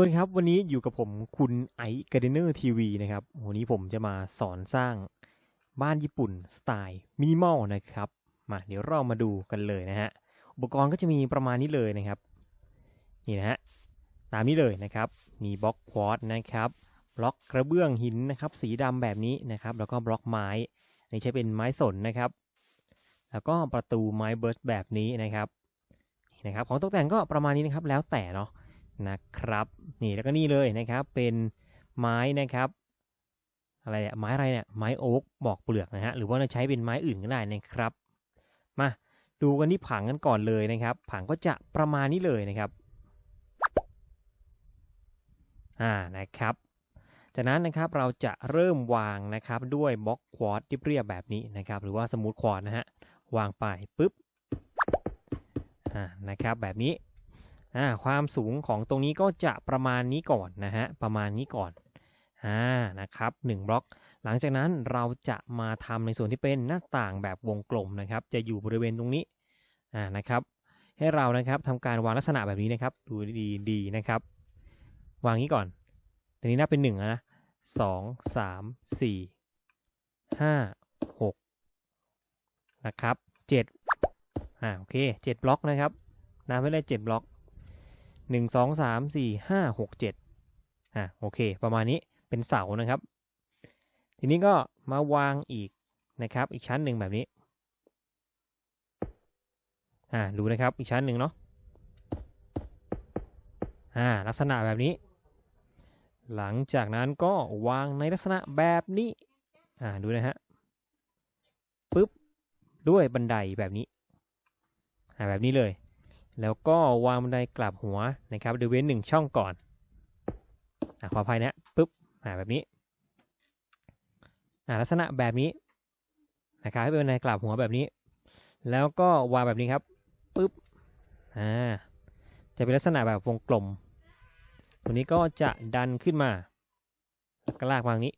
วัสดีครับวันนี้อยู่กับผมคุณไอซ์การ์เดเนอร์ทีวีนะครับวันนี้ผมจะมาสอนสร้างบ้านญี่ปุ่นสไตล์มินิมอลนะครับมาเดี๋ยวเรามาดูกันเลยนะฮะอุปกรณ์ก็จะมีประมาณนี้เลยนะครับนี่นะฮะตามนี้เลยนะครับมีบล็อกควอตนะครับบล็อกกระเบื้องหินนะครับสีดำแบบนี้นะครับแล้วก็บล็อกไม้อันนี่ใช้เป็นไม้สนนะครับ แล้วก็ประตูไม้เบิร์สแบบนี้นะครับนี่นะครับของตกแต่งก็ประมาณนี้นะครับแล้วแต่เนาะ นะครับนี่แล้วก็นี่เลยนะครับ เป็นไม้นะครับอะไรเนี่ยไม้อะไรเนี่ยไม้โอ๊กบอกเปลือกนะฮะหรือว่าเราใช้เป็นไม้อื่นก็ได้นะครับ มาดูกันที่ผังกันก่อนเลยนะครับ ผังก็จะประมาณนี้เลยนะครับอ่านะครับ จากนั้นนะครับเราจะเริ่มวางนะครับด้วยบล็อกควอตเรียบแบบนี้นะครับ หรือว่าสมูทควอตนะฮะวางไปปุ๊บอ่านะครับแบบนี้ อ่าความสูงของตรงนี้ก็จะประมาณนี้ก่อนนะฮะประมาณนี้ก่อนอ่านะครับ1บล็อก หลังจากนั้นเราจะมาทำในส่วนที่เป็นหน้าต่างแบบวงกลมนะครับ จะอยู่บริเวณตรงนี้อ่านะครับ ให้เรานะครับทำการวางลักษณะแบบนี้นะครับ ดูดีดีนะครับ วางนี้ก่อนตรงนี้นับเป็น1นะสองสามสี่ห้าหกนะครับเจ็ดอ่าโอเคเจ็ดบล็อกนะครับนับไว้เลยเจ็ดบล็อก หนึ่งสองสามสี่ห้าหกเจ็ดอะโอเค ประมาณนี้เป็นเสานะครับ ทีนี้ก็มาวางอีกนะครับ อีกชั้นหนึ่งแบบนี้อ่าดูนะครับอีกชั้นหนึ่งเนาะอ่าลักษณะแบบนี้ หลังจากนั้นก็วางในลักษณะแบบนี้อ่าดูนะฮะปุ๊บด้วยบันไดแบบนี้อ่าแบบนี้เลย แล้วก็วางบันไดกลับหัวนะครับโดยเว้นหนึ่งช่องก่อนอขออภัยนะปุ๊บแบบนี้ลักษณะแบบนี้นะครับให้เป็นบันไดกลับหัวแบบนี้ แล้วก็วางแบบนี้ครับปุ๊บอ่าจะเป็นลักษณะแบบวงกลมตัวนี้ก็จะดันขึ้นมาแล้วก็ลากวางนี้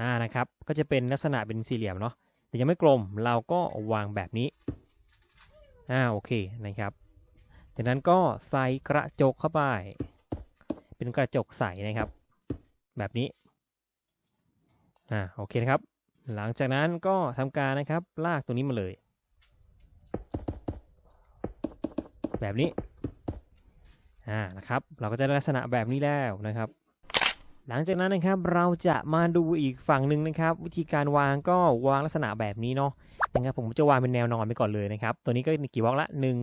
อ่านะครับก็จะเป็นลักษณะเป็นสี่เหลี่ยมเนาะแต่ยังไม่กลมเราก็วางแบบนี้ อ่าโอเคนะครับ จากนั้นก็ใส่กระจกเข้าไป เป็นกระจกใสนะครับ แบบนี้ อ่าโอเคนะครับ หลังจากนั้นก็ทำการนะครับ ลากตัวนี้มาเลย แบบนี้ อ่านะครับ เราก็จะได้ลักษณะแบบนี้แล้วนะครับ หลังจากนั้นนะครับเราจะมาดูอีกฝั่งหนึ่งนะครับ วิธีการวางก็วางลักษณะแบบนี้เนาะนะครับผมจะวางเป็นแนวนอนไปก่อนเลยนะครับ ตัวนี้ก็กี่บล็อกละหนึ่ง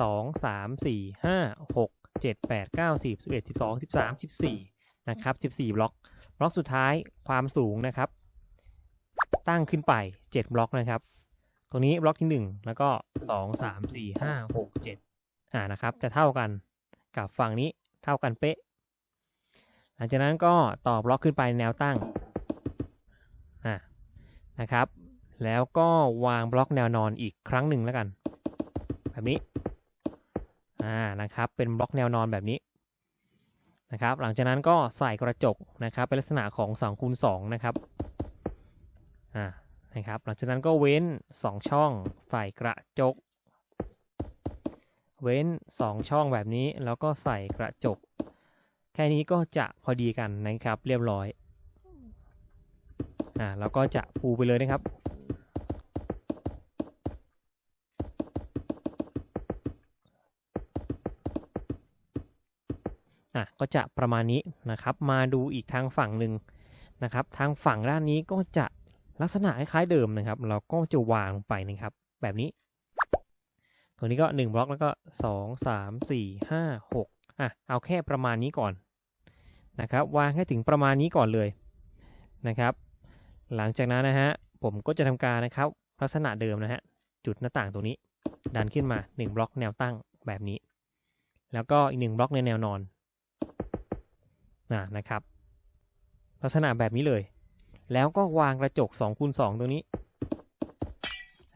สองสามสี่ห้าหกเจ็ดแปดเก้าสิบสิบเอ็ดสิบสองสิบสามสิบสี่นะครับสิบสี่บล็อกบล็อกสุดท้ายความสูงนะครับ ตั้งขึ้นไปเจ็ดบล็อกนะครับ ตรงนี้บล็อกที่หนึ่งแล้วก็สองสามสี่ห้าหกเจ็ดอ่านะครับ จะเท่ากันกับฝั่งนี้เท่ากันเป๊ะ หลังจากนั้นก็ต่อบล็อกขึ้นไปแนวตั้งนะครับ แล้วก็วางบล็อกแนวนอนอีกครั้งหนึ่งแล้วกัน แบบนี้อ่านะครับ เป็นบล็อกแนวนอนแบบนี้นะครับ หลังจากนั้นก็ใส่กระจกนะครับ เป็นลักษณะของ2คูณ2นะครับอ่านะครับ หลังจากนั้นก็เว้น 2 ช่องใส่กระจก เว้น 2 ช่องแบบนี้ แล้วก็ใส่กระจก ค่นี้ก็จะพอดีกันนะครับ เรียบร้อย อ่าแล้วก็จะปูไปเลยนะครับ อะก็จะประมาณนี้นะครับ มาดูอีกทางฝั่งหนึ่งนะครับ ทางฝั่งด้านนี้ก็จะลักษณะคล้ายเดิมนะครับ เราก็จะวางลงไปนะครับ แบบนี้ตัวนี้ก็ 1 บล็อกแล้วก็ 2 3 4 5 6อะเอาแค่ประมาณนี้ก่อน นะครับวางให้ถึงประมาณนี้ก่อนเลยนะครับ หลังจากนั้นนะฮะผมก็จะทำการนะครับลักษณะเดิมนะฮะจุดหน้าต่างตัวนี้ ดันขึ้นมา 1 บล็อกแนวตั้งแบบนี้ แล้วก็อีก 1 บล็อกในแนวนอนนะนะครับ ลักษณะแบบนี้เลย แล้วก็วางกระจก2คูณ2ตรงนี้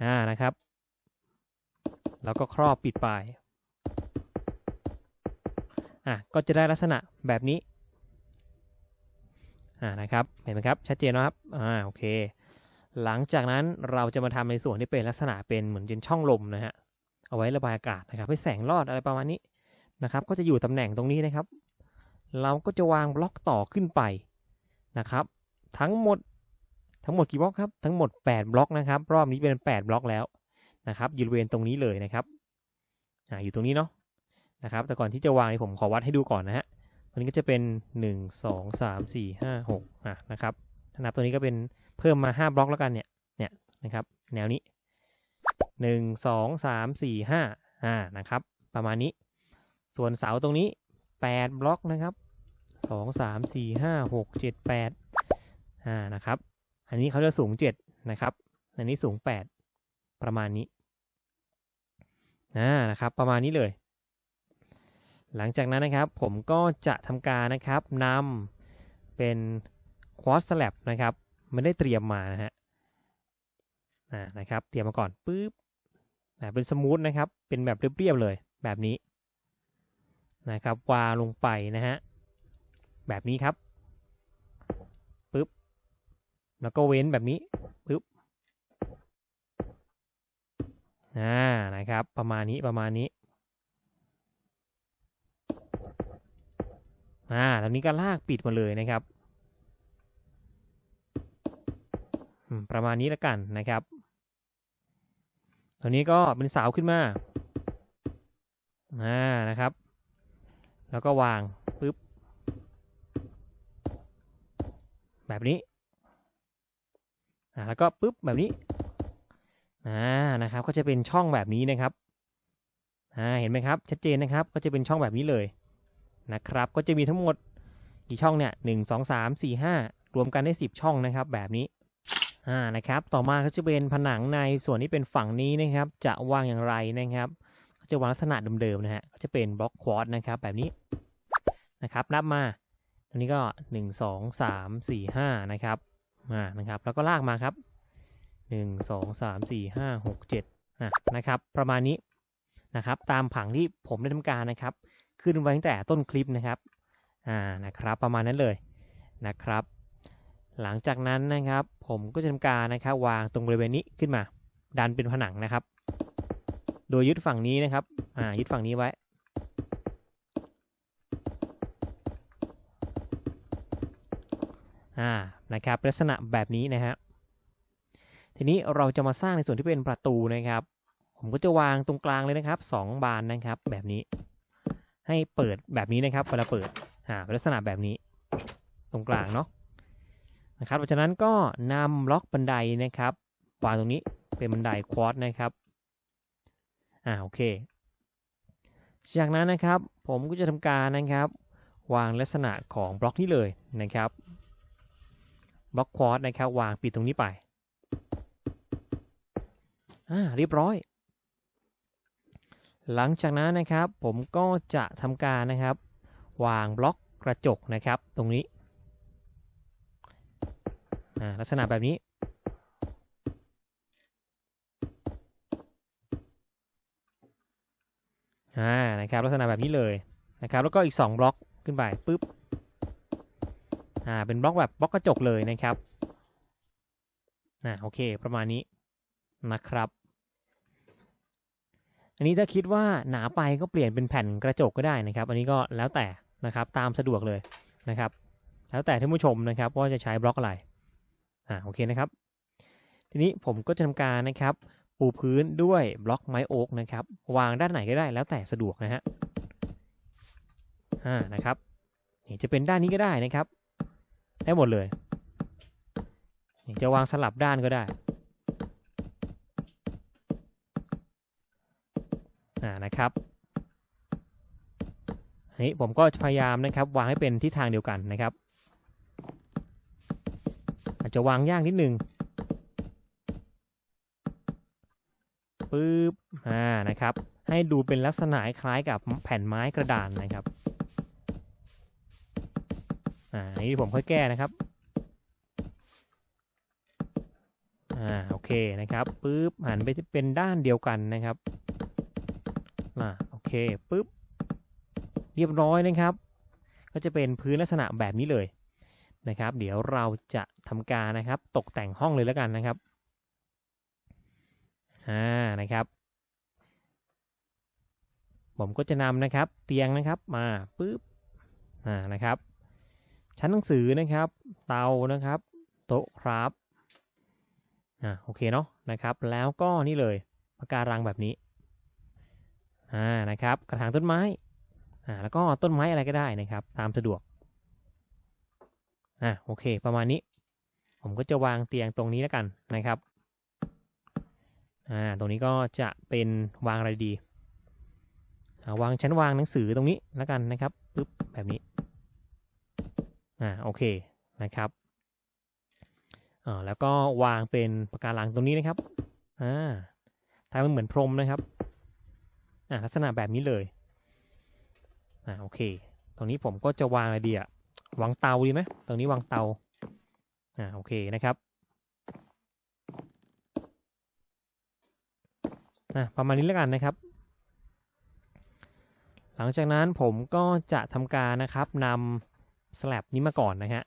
อ่านะครับ แล้วก็ครอบปิดปลายอะก็จะได้ลักษณะแบบนี้ อ่านะครับเห็นไหมครับชัดเจนนะครับอ่าโอเค หลังจากนั้นเราจะมาทำในส่วนที่เป็นลักษณะเป็นเหมือนเป็นช่องลมนะฮะเอาไว้ระบายอากาศนะครับให้แสงรอดอะไรประมาณนี้นะครับก็จะอยู่ตำแหน่งตรงนี้นะครับ เราก็จะวางบล็อกต่อขึ้นไปนะครับ ทั้งหมดทั้งหมดกี่บล็อกครับทั้งหมด 8 บล็อกนะครับ รอบนี้เป็น 8 บล็อกแล้วนะครับอยู่บริเวณตรงนี้เลยนะครับอ่าอยู่ตรงนี้เนาะนะครับ แต่ก่อนที่จะวางผมขอวัดให้ดูก่อนนะฮะ ตัวนี้ก็จะเป็น 1 2 3 4 5 6อะนะครับถ้านับตัวนี้ก็เป็นเพิ่มมา 5 บล็อกแล้วกันเนี่ยเนี่ยนะครับ แนวนี้ 1 2 3 4 5อ่านะครับ ประมาณนี้ ส่วนเสาตรงนี้ 8 บล็อกนะครับสองสามสี่ห้าหกเจ็ดแปดอ่านะครับ อันนี้เขาจะสูงเจ็ดนะครับ อันนี้สูงแปดประมาณนี้อ่านะครับ ประมาณนี้เลย หลังจากนั้นนะครับผมก็จะทำการนะครับนำเป็นควอสแลบนะครับไม่ได้เตรียมมานะฮะนะครับ เตรียมมาก่อนปุ๊บเป็นสมูทนะครับ เป็นแบบเรียบๆเลยแบบนี้นะครับวางลงไปนะฮะแบบนี้ครับปึ๊บแล้วก็เว้นแบบนี้ปึ๊บอ่านะครับ ประมาณนี้ประมาณนี้ อ่าตรงนี้ก็ลากปิดมาเลยนะครับประมาณนี้แล้วกันนะครับตัวนี้ก็เป็นเสาขึ้นมาอ่านะครับ แล้วก็วางปึ๊บแบบนี้อ่าแล้วก็ปึ๊บแบบนี้อ่านะครับ ก็จะเป็นช่องแบบนี้นะครับอ่าเห็นไหมครับ ชัดเจนนะครับ ก็จะเป็นช่องแบบนี้เลย นะครับ ก็จะมีทั้งหมดกี่ช่องเนี่ยหนึ่งสองสามสี่ห้ารวมกันได้สิบช่องนะครับ แบบนี้อ่านะครับ ต่อมาก็จะเป็นผนังในส่วนที่เป็นฝั่งนี้นะครับ จะวางอย่างไรนะครับ ก็จะวางลักษณะเดิมๆนะฮะก็จะเป็นบล็อกควอดนะครับ แบบนี้นะครับ นับมาตรงนี้ก็1 2 3 4 5นะครับมานะครับ แล้วก็ลากมาครับ1 2 3 4 5 6 7นะนะครับ ประมาณนี้นะครับ ตามผังที่ผมได้ทำการนะครับ ขึ้นไว้ตั้งแต่ต้นคลิปนะครับ อ่า นะครับ ประมาณนั้นเลยนะครับ หลังจากนั้นนะครับ ผมก็จะทำการนะครับ วางตรงบริเวณนี้ขึ้นมา ดันเป็นผนังนะครับ โดยยึดฝั่งนี้นะครับ อ่า ยึดฝั่งนี้ไว้ อ่า นะครับ ลักษณะแบบนี้นะฮะ ทีนี้เราจะมาสร้างในส่วนที่เป็นประตูนะครับ ผมก็จะวางตรงกลางเลยนะครับ 2 บานนะครับ แบบนี้ ให้เปิดแบบนี้นะครับเวลาเปิดอ่าลักษณะแบบนี้ ตรงกลางเนาะนะครับเพราะฉะนั้นก็นำล็อกบันไดนะครับวางตรงนี้เป็นบันไดควอตนะครับอ่าโอเค จากนั้นนะครับผมก็จะทำการนะครับ วางลักษณะของบล็อกนี้เลยนะครับบล็อกควอดนะครับ วางปิดตรงนี้ไปอ่าเรียบร้อย หลังจากนั้นนะครับ ผมก็จะทำการนะครับ วางบล็อกกระจกนะครับ ตรงนี้ลักษณะแบบนี้ อ่า นะครับ ลักษณะแบบนี้เลยนะครับ แล้วก็อีก 2 บล็อกขึ้นไปปุ๊บ อ่า เป็นบล็อกแบบบล็อกกระจกเลยนะครับ อ่า โอเค ประมาณนี้นะครับ อันนี้ถ้าคิดว่าหนาไปก็เปลี่ยนเป็นแผ่นกระจกก็ได้นะครับ อันนี้ก็แล้วแต่นะครับตามสะดวกเลยนะครับ แล้วแต่ท่านผู้ชมนะครับว่าจะใช้บล็อกอะไรอ่าโอเคนะครับ ทีนี้ผมก็จะทำการนะครับปูพื้นด้วยบล็อกไม้โอ๊กนะครับ วางด้านไหนก็ได้แล้วแต่สะดวกนะฮะอ่านะครับจะเป็นด้านนี้ก็ได้นะครับ ได้หมดเลยจะวางสลับด้านก็ได้ อ่านะครับอันนี้ผมก็พยายามนะครับวางให้เป็นทิศทางเดียวกันนะครับ อาจจะวางยากนิดนึงปึ๊บอ่านะครับ ให้ดูเป็นลักษณะคล้ายกับแผ่นไม้กระดานนะครับอ่านี้ผมค่อยแก้นะครับอ่าโอเคนะครับปึ๊บหันไปเป็นด้านเดียวกันนะครับ อ่าโอเคปึ๊บเรียบร้อยนะครับ ก็จะเป็นพื้นลักษณะแบบนี้เลยนะครับ เดี๋ยวเราจะทำการนะครับ ตกแต่งห้องเลยแล้วกันนะครับอ่านะครับ ผมก็จะนำนะครับ เตียงนะครับมาปุ๊บอ่านะครับ ชั้นหนังสือนะครับ เตานะครับ โต๊ะครับอ่าโอเคเนาะนะครับ แล้วก็นี่เลยปะการังแบบนี้ อ่านะครับ กระถางต้นไม้อ่าแล้วก็ต้นไม้อะไรก็ได้นะครับ ตามสะดวกอ่าโอเค ประมาณนี้ ผมก็จะวางเตียงตรงนี้แล้วกันนะครับอ่าตรงนี้ก็จะเป็นวางอะไรดีาวางชั้นวางหนังสือตรงนี้แล้วกันนะครับปึ๊บแบบนี้อ่าโอเคนะครับอ่าแล้วก็วางเป็นปะกการังตรงนี้นะครับอ่าทำมันเหมือนพรมนะครับ อ่าลักษณะแบบนี้เลยอ่าโอเค ตรงนี้ผมก็จะวางอะไรดีอะวางเตาดีไหมตรงนี้วางเตาอ่าโอเคนะครับอะประมาณนี้แล้วกันนะครับ หลังจากนั้นผมก็จะทำการนะครับนำสลับนี้มาก่อนนะฮะ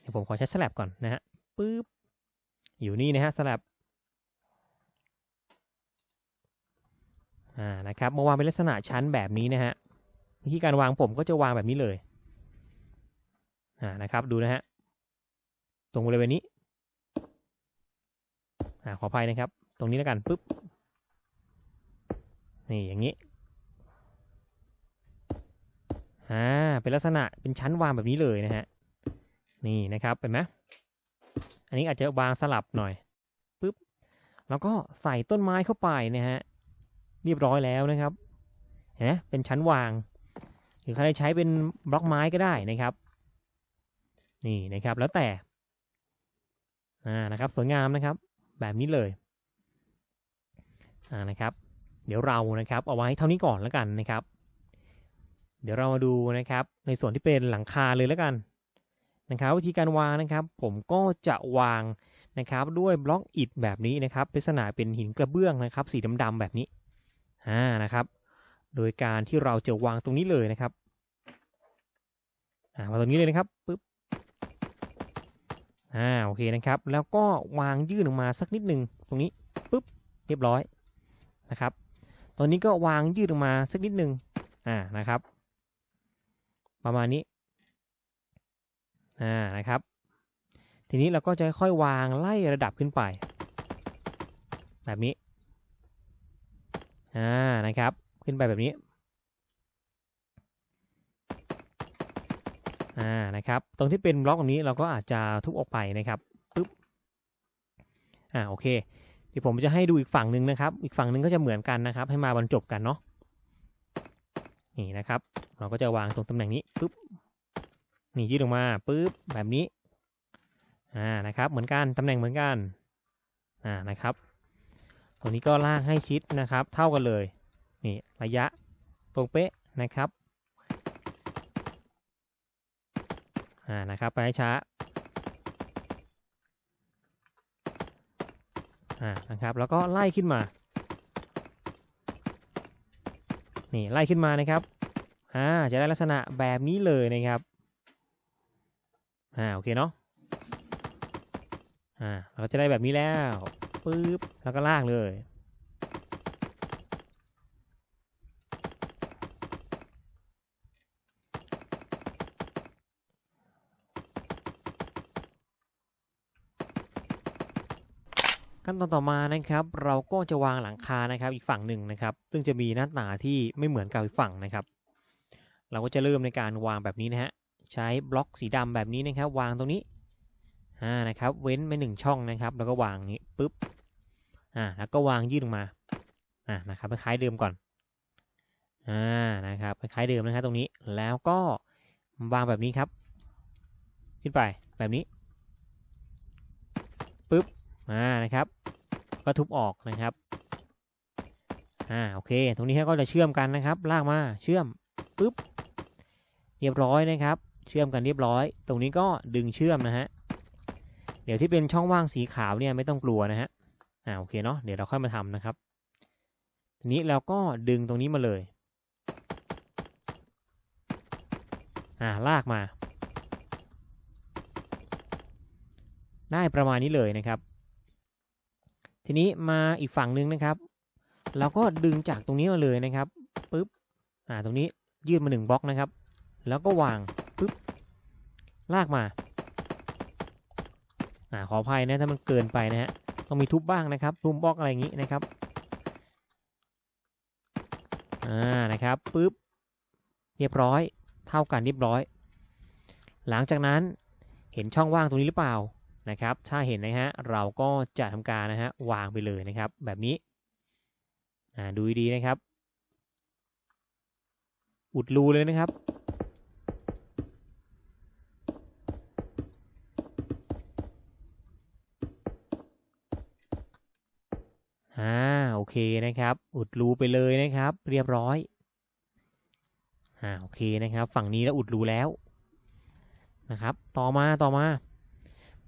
เดี๋ยวผมขอใช้สลับก่อนนะฮะปึ๊บอยู่นี่นะฮะสลับ อ่านะครับมาวางเป็นลักษณะชั้นแบบนี้นะฮะวิธีการวางผมก็จะวางแบบนี้เลยอ่านะครับดูนะฮะตรงบริเวณนี้อ่าขออภัยนะครับ ตรงนี้แล้วกันปึ๊บนี่อย่างนี้อ่าเป็นลักษณะเป็นชั้นวางแบบนี้เลยนะฮะนี่นะครับเห็นไหมอันนี้อาจจะวางสลับหน่อยปุ๊บแล้วก็ใส่ต้นไม้เข้าไปนะฮะ เรียบร้อยแล้วนะครับเห็นไหมเป็นชั้นวาง หรือใครใช้เป็นบล็อกไม้ก็ได้นะครับ นี่นะครับแล้วแต่อ่านะครับสวยงามนะครับ แบบนี้เลยอ่านะครับ เดี๋ยวเรานะครับเอาไว้เท่านี้ก่อนแล้วกันนะครับ เดี๋ยวเรามาดูนะครับ ในส่วนที่เป็นหลังคาเลยแล้วกันนะครับ วิธีการวางนะครับ ผมก็จะวางนะครับด้วยบล็อกอิฐแบบนี้นะครับลักษณะเป็นหินกระเบื้องนะครับ สีดำๆแบบนี้ อ่านะครับ โดยการที่เราจะวางตรงนี้เลยนะครับอ่าวางตรงนี้เลยนะครับปึ๊บอ่าโอเคนะครับ แล้วก็วางยื่นออกมาสักนิดหนึ่งตรงนี้ปึ๊บเรียบร้อยนะครับ ตอนนี้ก็วางยืดออกมาสักนิดหนึ่งอ่านะครับ ประมาณนี้อ่านะครับ ทีนี้เราก็จะค่อยวางไล่ระดับขึ้นไป แบบนี้ อ่านะครับ ขึ้นไปแบบนี้อ่านะครับ ตรงที่เป็นบล็อกตรงนี้เราก็อาจจะทุบออกไปนะครับปึ๊บอ่าโอเคเดี๋ยวผมจะให้ดูอีกฝั่งหนึ่งนะครับ อีกฝั่งหนึ่งก็จะเหมือนกันนะครับ ให้มาบรรจบกันเนาะนี่นะครับ เราก็จะวางตรงตำแหน่งนี้ปุ๊บนี่ยืดออกมาปุ๊บแบบนี้อ่านะครับ เหมือนกันตำแหน่งเหมือนกันอ่านะครับ ตรงนี้ก็ลากให้ชิดนะครับ เท่ากันเลย นี่ระยะตรงเป๊ะนะครับ อ่า นะครับ ไปให้ช้า อ่า นะครับ แล้วก็ไล่ขึ้นมา นี่ไล่ขึ้นมานะครับ อ่า จะได้ลักษณะแบบนี้เลยนะครับ อ่า โอเคเนาะ อ่า เราก็จะได้แบบนี้แล้ว ปึ๊บแล้วก็ลากเลย ขั้นตอนต่อมานะครับ เราก็จะวางหลังคานะครับ อีกฝั่งหนึ่งนะครับ ซึ่งจะมีหน้าต่างที่ไม่เหมือนกับอีกฝั่งนะครับ เราก็จะเริ่มในการวางแบบนี้นะฮะใช้บล็อกสีดำแบบนี้นะครับ วางตรงนี้อ่านะครับ เว้นไปหนึ่งช่องนะครับ แล้วก็วางนี้ปุ๊บ อ่า แล้วก็วางยืดออกมา อ่า นะครับ คล้ายเดิมก่อน อ่า นะครับ คล้ายเดิมนะครับตรงนี้ แล้วก็วางแบบนี้ครับ ขึ้นไป แบบนี้ปุ๊บ อ่า นะครับ ก็ทุบออกนะครับ อ่า โอเค ตรงนี้ก็จะเชื่อมกันนะครับ ลากมา เชื่อมปุ๊บ เรียบร้อยนะครับ เชื่อมกันเรียบร้อย ตรงนี้ก็ดึงเชื่อมนะฮะ เดี๋ยวที่เป็นช่องว่างสีขาวเนี่ยไม่ต้องกลัวนะฮะ อ่าโอเคเนาะเดี๋ยวเราค่อยมาทำนะครับ ทีนี้เราก็ดึงตรงนี้มาเลยอ่าลากมา ได้ประมาณนี้เลยนะครับ ทีนี้มาอีกฝั่งนึงนะครับเราก็ดึงจากตรงนี้มาเลยนะครับปึ๊บอ่าตรงนี้ยื่นมาหนึ่งบล็อกนะครับ แล้วก็วางปึ๊บลากมาอ่าขออภัยนะถ้ามันเกินไปนะฮะ ต้องมีทุบบ้างนะครับรุมบล็อกอะไรอย่างนี้นะครับอ่านะครับปึ๊บเรียบร้อย เท่ากันเรียบร้อย หลังจากนั้นเห็นช่องว่างตรงนี้หรือเปล่านะครับ ถ้าเห็นนะฮะเราก็จะทำการนะฮะวางไปเลยนะครับ แบบนี้อ่าดูดีนะครับ อุดรูเลยนะครับ อ่า โอ เคนะครับ อุดรูไปเลยนะครับ เรียบร้อยอ่าโอเคนะครับ ฝั่งนี้แล้วอุดรูแล้วนะครับ ต่อมาต่อมา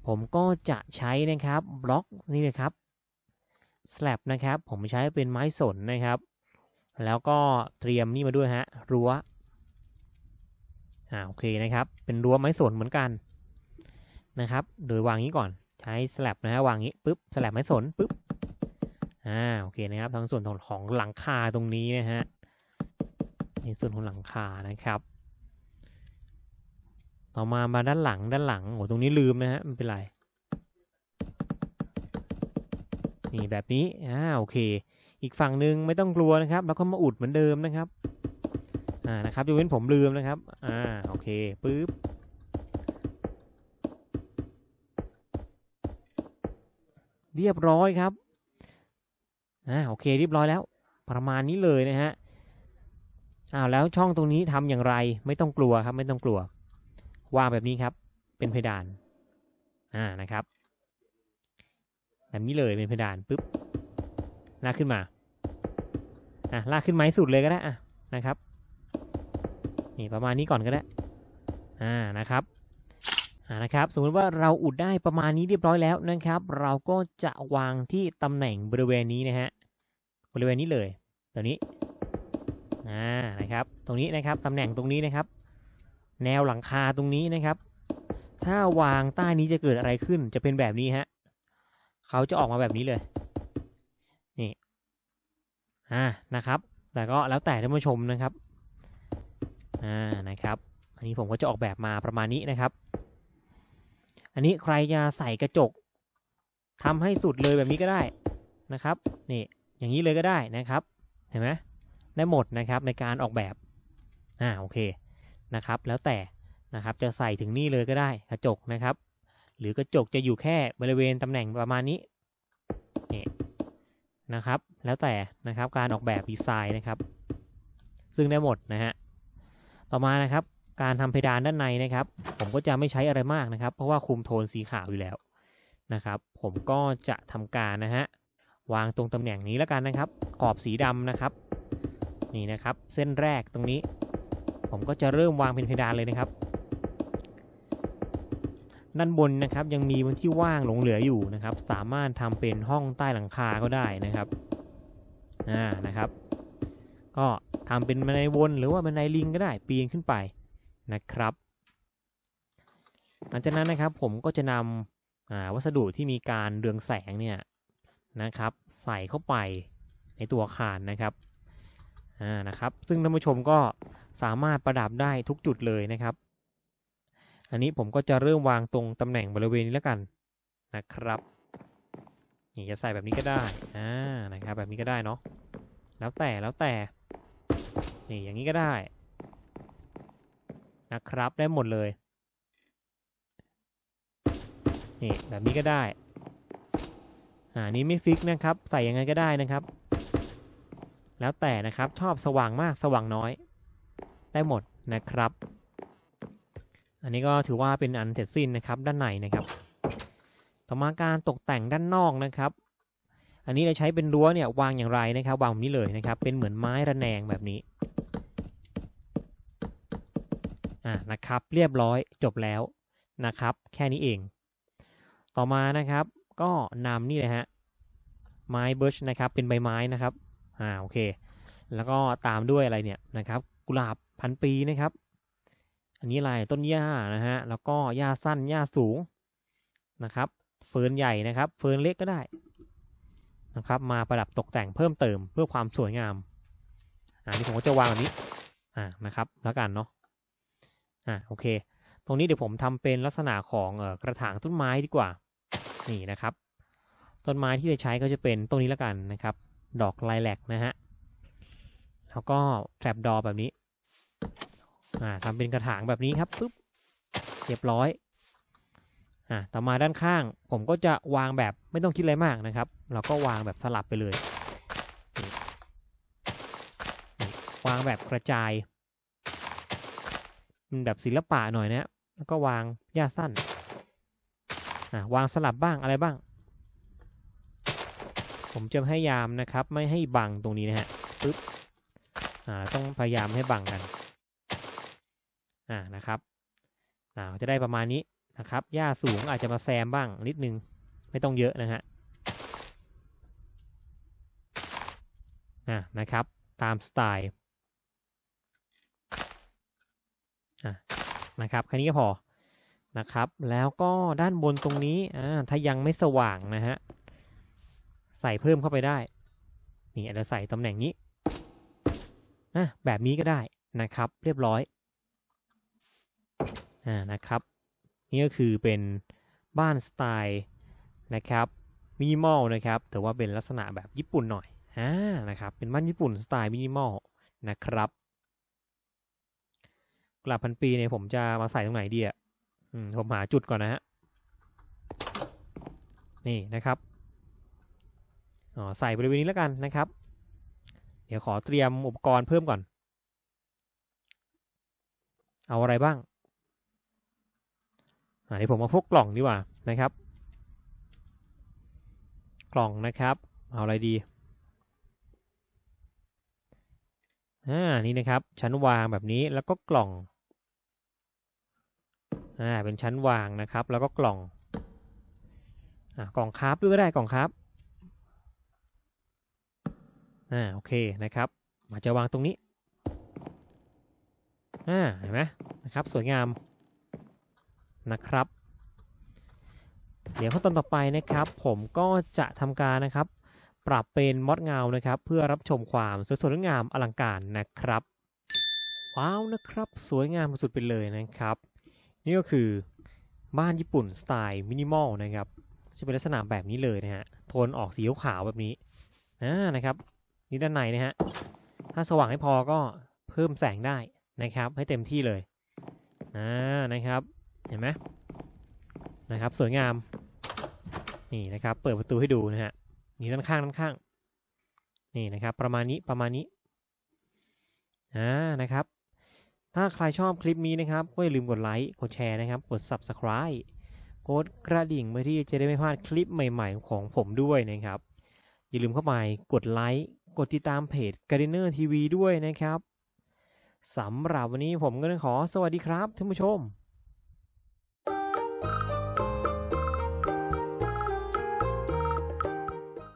ผมก็จะใช้นะครับบล็อกนี่นะครับ slab นะครับ ผมใช้เป็นไม้สนนะครับ แล้วก็เตรียมนี่มาด้วยฮะรั้วอ่าโอเคนะครับ เป็นรั้วไม้สนเหมือนกันนะครับ โดยวางนี้ก่อนใช้ slab นะฮะวางนี้ปุ๊บ slab ไม้สนปุ๊บ อ่าโอเคนะครับทั้งส่วนของของหลังคาตรงนี้นะฮะในส่วนของหลังคานะครับ ต่อมามาด้านหลังด้านหลังโอ้ตรงนี้ลืมนะฮะไม่เป็นไรนี่แบบนี้อ่าโอเค อีกฝั่งหนึ่งไม่ต้องกลัวนะครับ แล้วก็มาอุดเหมือนเดิมนะครับอ่านะครับยกเว้นผมลืมนะครับอ่าโอเคปึ๊บเรียบร้อยครับ อ่าโอเคเรียบร้อยแล้ว ประมาณนี้เลยนะฮะอ้าวแล้วช่องตรงนี้ทำอย่างไรไม่ต้องกลัวครับ ไม่ต้องกลัววางแบบนี้ครับ เป็นเพดานอ่านะครับแบบนี้เลยเป็นเพดานปุ๊บลากขึ้นมาอะลากขึ้นไม้สุดเลยก็ได้อะนะครับนี่ประมาณนี้ก่อนก็ได้อ่านะครับอ่านะครับ สมมติว่าเราอุดได้ประมาณนี้เรียบร้อยแล้วนะครับ เราก็จะวางที่ตำแหน่งบริเวณนี้นะฮะ บริเวณนี้เลยตัวนี้อ่านะครับ ตรงนี้นะครับตำแหน่งตรงนี้นะครับ แนวหลังคาตรงนี้นะครับ ถ้าวางใต้นี้จะเกิดอะไรขึ้นจะเป็นแบบนี้ฮะเขาจะออกมาแบบนี้เลยนี่อ่านะครับ แต่ก็แล้วแต่ท่านผู้ชมนะครับอ่านะครับ อันนี้ผมก็จะออกแบบมาประมาณนี้นะครับ อันนี้ใครจะใส่กระจกทำให้สุดเลยแบบนี้ก็ได้นะครับนี่ อย่างนี้เลยก็ได้นะครับ เห็นไหมได้หมดนะครับในการออกแบบ อ่าโอเคนะครับ แล้วแต่นะครับจะใส่ถึงนี่เลยก็ได้กระจกนะครับ หรือกระจกจะอยู่แค่บริเวณตำแหน่งประมาณนี้นี่นะครับ แล้วแต่นะครับการออกแบบดีไซน์นะครับ ซึ่งได้หมดนะฮะต่อมานะครับ การทำเพดานด้านในนะครับ ผมก็จะไม่ใช้อะไรมากนะครับ เพราะว่าคุมโทนสีขาวอยู่แล้วนะครับ ผมก็จะทำการนะฮะ วางตรงตำแหน่งนี้แล้วกันนะครับ ขอบสีดำนะครับ นี่นะครับ เส้นแรกตรงนี้ ผมก็จะเริ่มวางเป็นเพดานเลยนะครับ ด้านบนนะครับยังมีพื้นที่ว่างหลงเหลืออยู่นะครับ สามารถทำเป็นห้องใต้หลังคาก็ได้นะครับอ่านะครับ ก็ทำเป็นบันไดวนหรือว่าบันไดลิงก็ได้ปีนขึ้นไปนะครับ หลังจากนั้นนะครับผมก็จะนำวัสดุที่มีการเรืองแสงเนี่ย นะครับ ใส่เข้าไปในตัวอาคารนะครับอ่านะครับ ซึ่งท่านผู้ชมก็สามารถประดับได้ทุกจุดเลยนะครับ อันนี้ผมก็จะเริ่มวางตรงตำแหน่งบริเวณนี้แล้วกันนะครับนี่จะใส่แบบนี้ก็ได้อ่านะครับ แบบนี้ก็ได้เนาะแล้วแต่แล้วแต่นี่อย่างนี้ก็ได้นะครับได้หมดเลยนี่แบบนี้ก็ได้ อ่านี้ไม่ฟิกนะครับ ใส่ยังไงก็ได้นะครับ แล้วแต่นะครับชอบสว่างมากสว่างน้อย ได้หมดนะครับ อันนี้ก็ถือว่าเป็นอันเสร็จสิ้นนะครับ ด้านในนะครับ ต่อมาการตกแต่งด้านนอกนะครับ อันนี้เราใช้เป็นรั้วเนี่ยวางอย่างไรนะครับ วางแบบนี้เลยนะครับ เป็นเหมือนไม้ระแนงแบบนี้อ่านะครับ เรียบร้อยจบแล้วนะครับ แค่นี้เอง ต่อมานะครับ ก็นำนี่เลยฮะไม้เบิร์ชนะครับเป็นใบไม้นะครับอ่าโอเค แล้วก็ตามด้วยอะไรเนี่ยนะครับกุหลาบพันปีนะครับ อันนี้อะไรต้นหญ้านะฮะแล้วก็หญ้าสั้นหญ้าสูงนะครับเฟิร์นใหญ่นะครับเฟิร์นเล็กก็ได้นะครับมาประดับตกแต่งเพิ่มเติมเพื่อความสวยงามอันนี้ผมก็จะวางแบบนี้อ่านะครับแล้วกันเนาะอ่าโอเค ตรงนี้เดี๋ยวผมทำเป็นลักษณะของออกระถางต้นไม้ดีกว่า นี่นะครับ ต้นไม้ที่จะใช้ก็จะเป็นต้นนี้แล้วกันนะครับ ดอกไลแลกนะฮะ แล้วก็แทรปดอแบบนี้อ่าทำเป็นกระถางแบบนี้ครับปุ๊บเรียบร้อยอ่าต่อมาด้านข้าง ผมก็จะวางแบบไม่ต้องคิดอะไรมากนะครับ เราก็วางแบบสลับไปเลยวางแบบกระจายมันแบบศิลปะหน่อยนะฮะแล้วก็วางหญ้าสั้น วางสลับบ้างอะไรบ้าง ผมจะพยายามนะครับ ไม่ให้บังตรงนี้นะฮะปึ๊บต้องพยายามให้บังกันอ่านะครับอ่าจะได้ประมาณนี้นะครับหญ้าสูงอาจจะมาแซมบ้างนิดนึง ไม่ต้องเยอะนะฮะอ่านะครับ ตามสไตล์อ่านะครับแค่นี้ก็พอ นะครับ แล้วก็ด้านบนตรงนี้อ่าถ้ายังไม่สว่างนะฮะ ใส่เพิ่มเข้าไปได้ นี่อาจจะใส่ตำแหน่งนี้อะแบบนี้ก็ได้นะครับ เรียบร้อยอ่านะครับ นี่ก็คือเป็นบ้านสไตล์นะครับมินิมอลนะครับ แต่ว่าเป็นลักษณะแบบญี่ปุ่นหน่อยอ่านะครับ เป็นบ้านญี่ปุ่นสไตล์มินิมอลนะครับ กลับพันปีเนี่ยผมจะมาใส่ตรงไหนดีอะ ผมหาจุดก่อนนะฮะ นี่นะครับอ๋อใส่บริเวณนี้แล้วกันนะครับ เดี๋ยวขอเตรียมอุปกรณ์เพิ่มก่อน เอาอะไรบ้างอ่าเดี๋ยวผมมาพวกกล่องดีกว่านะครับ กล่องนะครับ เอาอะไรดีอ่านี่นะครับ ชั้นวางแบบนี้แล้วก็กล่อง อ่าเป็นชั้นวางนะครับ แล้วก็กล่องอ่ากล่องคราฟด้วยก็ได้กล่องคราฟอ่าโอเคนะครับมาจะวางตรงนี้อ่าเห็นไหมนะครับสวยงามนะครับ เดี๋ยวขั้นตอนต่อไปนะครับ ผมก็จะทำการนะครับ ปรับเป็นมอดเงานะครับ เพื่อรับชมความสวยสดงามอลังการนะครับว้าวนะครับ สวยงามสุดไปเลยนะครับ นี่ก็คือบ้านญี่ปุ่นสไตล์มินิมอลนะครับ จะเป็นลักษณะแบบนี้เลยนะฮะ โทนออกสีขาวแบบนี้อ่านะครับ นี่ด้านในนะฮะ ถ้าสว่างไม่พอก็เพิ่มแสงได้นะครับ ให้เต็มที่เลยอ่านะครับ เห็นไหมนะครับ สวยงาม นี่นะครับ เปิดประตูให้ดูนะฮะ นี่ด้านข้างด้านข้าง นี่นะครับ ประมาณนี้ประมาณนี้อ่านะครับ ถ้าใครชอบคลิปนี้นะครับ ก็อย่าลืมกดไลค์กดแชร์นะครับ กด Subscribe กดกระดิ่งเพื่อที่จะได้ไม่พลาดคลิปใหม่ๆ ของผมด้วยนะครับ อย่าลืมเข้าไปกดไลค์กดติดตามเพจ Gardener TV ด้วยนะครับสำหรับวันนี้ผมก็ต้องขอสวัสดีครับท่านผู้ชม